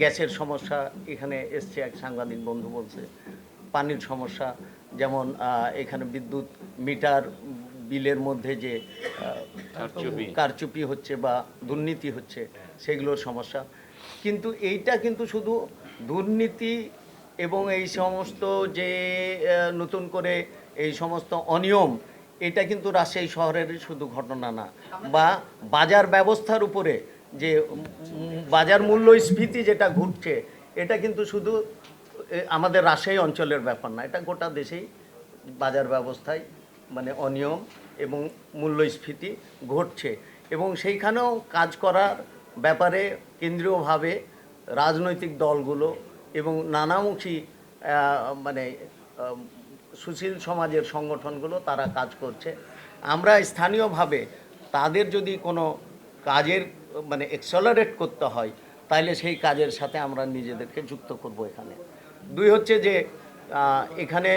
গ্যাসের সমস্যা এখানে এসছে এক সাংবাদিক বন্ধু বলছে। পানির সমস্যা যেমন এখানে বিদ্যুৎ মিটার বিলের মধ্যে যে কারচুপি। কারচুপি হচ্ছে বা দুর্নীতি হচ্ছে সেগুলোর সমস্যা। কিন্তু এইটা কিন্তু শুধু দুর্নীতি এবং এই সমস্ত যে নতুন করে এই সমস্ত অনিয়ম এটা কিন্তু রাজশাহী শহরের শুধু ঘটনা না। বা বাজার ব্যবস্থার উপরে যে বাজার মূল্যস্ফীতি যেটা ঘটছে, এটা কিন্তু শুধু আমাদের রাজশাহী অঞ্চলের ব্যাপার না, এটা গোটা দেশেই বাজার ব্যবস্থায় মানে অনিয়ম এবং মূল্যস্ফীতি ঘটছে। এবং সেইখানেও কাজ করার ব্যাপারে কেন্দ্রীয়ভাবে রাজনৈতিক দলগুলো এবং নানামুখী মানে সুশীল সমাজের সংগঠনগুলো তারা কাজ করছে। আমরা স্থানীয়ভাবে তাদের যদি কোনো কাজের মানে এক্সেলারেট করতে হয় তাহলে সেই কাজের সাথে আমরা নিজেদেরকে যুক্ত করব এখানে। দুই হচ্ছে যে এখানে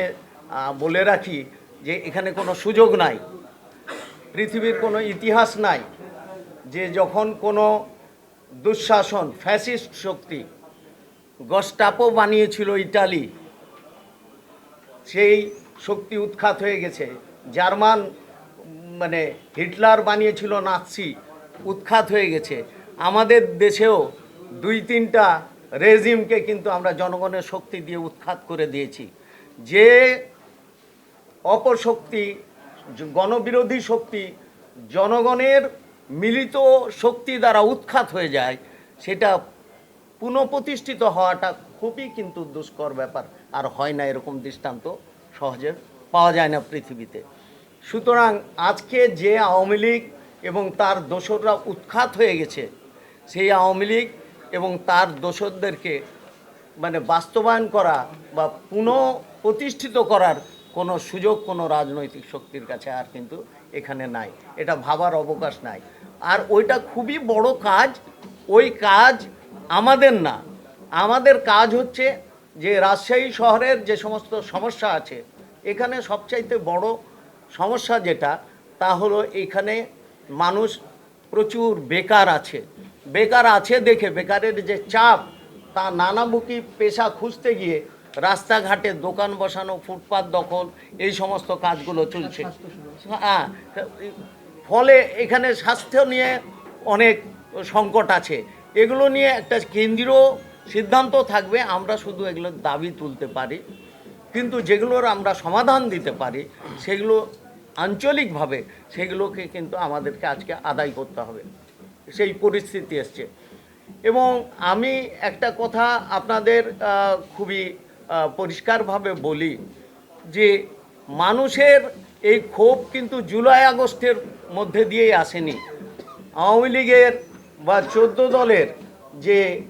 বলে রাখি যে এখানে কোনো সুযোগ নাই, পৃথিবীর কোনো ইতিহাস নাই যে যখন কোনো দুঃশাসন ফ্যাসিস্ট শক্তি গস্টাপো বানিয়েছিল ইটালি, সেই শক্তি উৎখাত হয়ে গেছে। জার্মান মানে হিটলার বানিয়েছিল নাৎসি উৎখাত হয়ে গেছে। আমাদের দেশেও দুই তিনটা রেজিমকে কিন্তু আমরা জনগণের শক্তি দিয়ে উৎখাত করে দিয়েছি। যে অপশক্তি গণবিরোধী শক্তি জনগণের মিলিত শক্তি দ্বারা উৎখাত হয়ে যায়, সেটা পুনঃপ্রতিষ্ঠিত হওয়াটা খুবই কিন্তু দুষ্কর ব্যাপার। আর হয় না এরকম দৃষ্টান্ত সহজে পাওয়া যায় না পৃথিবীতে। সুতরাং আজকে যে আওয়ামী লীগ এবং তার দোসররা উৎখাত হয়ে গেছে। সেই আওয়ামী লীগ এবং তার দোসরদেরকে মানে বাস্তবায়ন করা বা পুনঃ প্রতিষ্ঠিত করার কোনো সুযোগ, কোনো রাজনৈতিক শক্তির কাছে আর কিন্তু এখানে নাই। এটা ভাবার অবকাশ নাই। আর ওইটা খুবই বড় কাজ, ওই কাজ আমাদের না। আমাদের কাজ হচ্ছে যে রাজশাহী শহরের যে সমস্ত সমস্যা আছে, এখানে সবচাইতে বড় সমস্যা যেটা, তা হলো এখানে মানুষ প্রচুর বেকার আছে। বেকার আছে দেখে, বেকারের যে চাপ, তা নানামুখী পেশা খুঁজতে গিয়ে রাস্তাঘাটে দোকান বসানো, ফুটপাত দখল, এই সমস্ত কাজগুলো চলছে। হ্যাঁ ফলে এখানে স্বাস্থ্য নিয়ে অনেক সংকট আছে। এগুলো নিয়ে একটা কেন্দ্রীয় সিদ্ধান্ত থাকবে, আমরা শুধু এগুলোর দাবি তুলতে পারি। কিন্তু যেগুলোর আমরা সমাধান দিতে পারি, সেগুলো আঞ্চলিকভাবে সেগুলোকে কিন্তু আমাদেরকে আজকে আদায় করতে হবে। সেই পরিস্থিতি এসছে। এবং আমি একটা কথা আপনাদের খুবই পরিষ্কারভাবে বলি যে মানুষের এই ক্ষোভ কিন্তু জুলাই আগস্টের মধ্যে দিয়েই আসেনি। আওয়ামী লীগের বা চোদ্দ দলের যে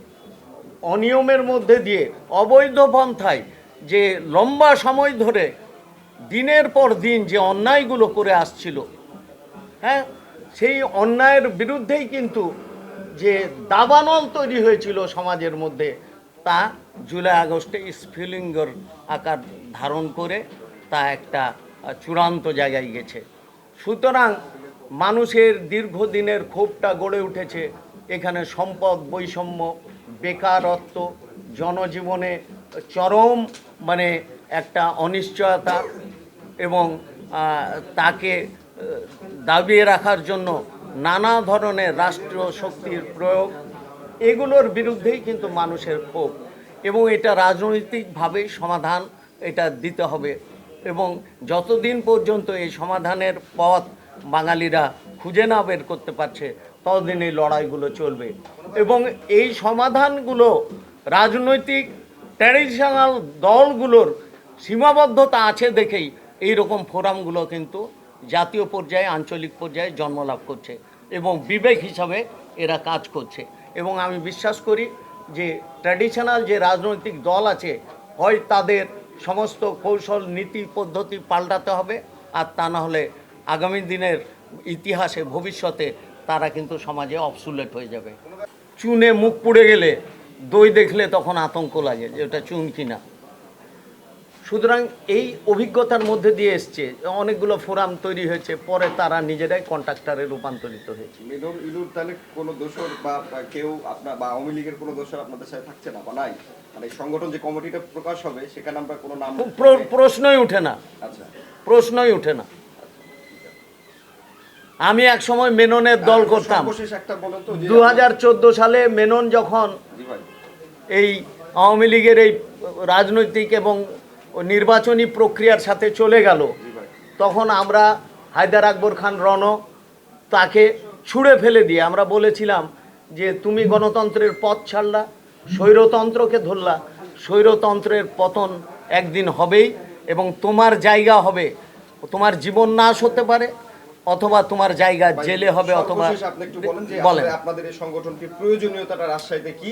অনিয়মের মধ্যে দিয়ে অবৈধ পন্থায় যে লম্বা সময় ধরে দিনের পর দিন যে অন্যায়গুলো করে আসছিল হ্যাঁ সেই অন্যায়ের বিরুদ্ধেই কিন্তু যে দাবানল তৈরি হয়েছিল সমাজের মধ্যে, তা জুলাই আগস্টে স্ফিলিঙ্গর আকার ধারণ করে তা একটা চূড়ান্ত জায়গায় গেছে। সুতরাং মানুষের দীর্ঘদিনের ক্ষোভটা গড়ে উঠেছে। এখানে সম্পদ, বৈষম্য, বেকারত্ব, জনজীবনে চরম মানে একটা অনিশ্চয়তা এবং তাকে দাবিয়ে রাখার জন্য নানা ধরনের রাষ্ট্রীয় শক্তির প্রয়োগ, এগুলোর বিরুদ্ধেই কিন্তু মানুষের ক্ষোভ। এবং এটা রাজনৈতিকভাবেই সমাধান এটা দিতে হবে। এবং যতদিন পর্যন্ত এই সমাধানের পথ বাঙালিরা খুঁজে না বের করতে পারছে, ততদিন এই লড়াইগুলো চলবে। এবং এই সমাধানগুলো রাজনৈতিক ট্র্যাডিশনাল দলগুলোর সীমাবদ্ধতা আছে দেখেই এই রকম ফোরামগুলো কিন্তু জাতীয় পর্যায়ে, আঞ্চলিক পর্যায়ে জন্মলাভ করছে এবং বিবেক হিসাবে এরা কাজ করছে। এবং আমি বিশ্বাস করি যে ট্র্যাডিশনাল যে রাজনৈতিক দল আছে, হয় তাদের সমস্ত কৌশল, নীতি, পদ্ধতি পাল্টাতে হবে আর তা না হলে আগামী দিনের ইতিহাসে, ভবিষ্যতে তারা কিন্তু সমাজে অবসুলেট হয়ে যাবে। চুনে মুখ পুড়ে গেলে দই দেখলে তখন আতঙ্ক লাগে যে ওটা চুন কিনা। সুতরাং এই অভিজ্ঞতার মধ্যে দিয়ে এসছে অনেকগুলো ফোরাম তৈরি হয়েছে পরে তারা নিজেরাই কন্ট্রাক্টরে রূপান্তরিত হয়েছে। মিলন ইলুর তাহলে কোনো দোষর বা কেউ আপনার বা আওয়ামী লীগের কোনো দোষর আপনাদের সাথে থাকছে না বা নাই? মানে সংগঠন যে কমিটিটা প্রকাশ হবে সেখানে আমরা কোনো নাম প্র- প্রশ্নই উঠে না। আচ্ছা। প্রশ্নই উঠে না। আমি এক সময় মেননের দল করতাম। একটা বলেন তো সালে মেনন যখন এই আওয়ামী লীগের এই রাজনৈতিক এবং নির্বাচনী প্রক্রিয়ার সাথে চলে গেল। তখন আমরা হায়দার আকবর খান রণ তাকে ছুঁড়ে ফেলে দিয়ে আমরা বলেছিলাম যে তুমি গণতন্ত্রের পথ ছাড়লা স্বৈরতন্ত্রকে ধরলা স্বৈরতন্ত্রের পতন একদিন হবেই এবং তোমার জায়গা হবে। তোমার জীবন নাশ হতে পারে অথবা তোমার জায়গা জেলে হবে অথবা আপনি একটু বলেন যে আপনাদের এই সংগঠনটির প্রয়োজনীয়তাটা রাজশাহীতে কি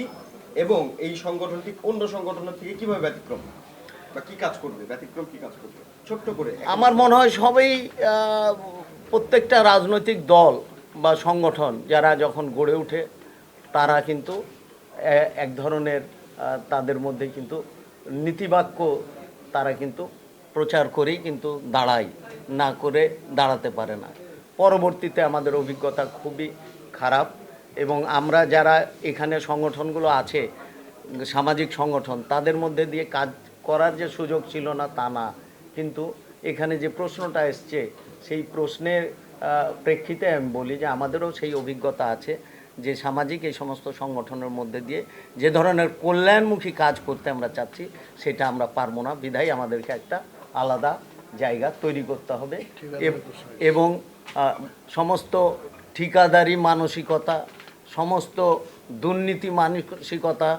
এবং এই সংগঠনটি অন্য সংগঠনের থেকে কীভাবে ব্যতিক্রম? আমার মনে হয় সবই প্রত্যেকটা রাজনৈতিক দল বা সংগঠন যারা যখন গড়ে ওঠে, তারা কিন্তু এক ধরনের তাদের মধ্যে কিন্তু নীতিবাক্য তারা কিন্তু প্রচার করেই কিন্তু দাঁড়ায়, না করে দাঁড়াতে পারে না। পরবর্তীতে আমাদের অভিজ্ঞতা খুবই খারাপ এবং আমরা যারা এখানে সংগঠনগুলো আছে, সামাজিক সংগঠন, তাদের মধ্যে দিয়ে কাজ করার যে সুযোগ ছিল না তা না। কিন্তু এখানে যে প্রশ্নটা এসছে সেই প্রশ্নের প্রেক্ষিতে আমি বলি যে আমাদেরও সেই অভিজ্ঞতা আছে যে সামাজিক এই সমস্ত সংগঠনের মধ্যে দিয়ে যে ধরনের কল্যাণমুখী কাজ করতে আমরা চাচ্ছি সেটা আমরা পারব না। বিধায় আমাদেরকে একটা আলাদা জায়গা তৈরি করতে হবে। এবং সমস্ত ঠিকাদারি মানসিকতা সমস্ত দুর্নীতি মানসিকতা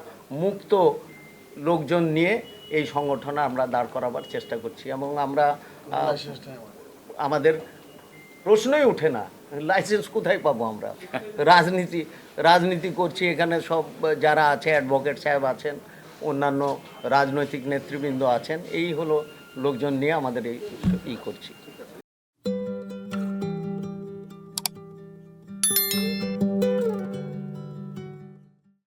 মুক্ত লোকজন নিয়ে এই সংগঠন আমরা দাঁড় করাবার চেষ্টা করছি এবং আমরা আমাদের প্রশ্নই উঠে না লাইসেন্স কোথায় পাবো আমরা? রাজনীতি রাজনীতি করছি এখানে সব যারা আছে অ্যাডভোকেট সাহেব আছেন অন্যান্য রাজনৈতিক নেতৃবৃন্দ আছেন এই হলো লোকজন নিয়ে আমাদের এই ই করছি।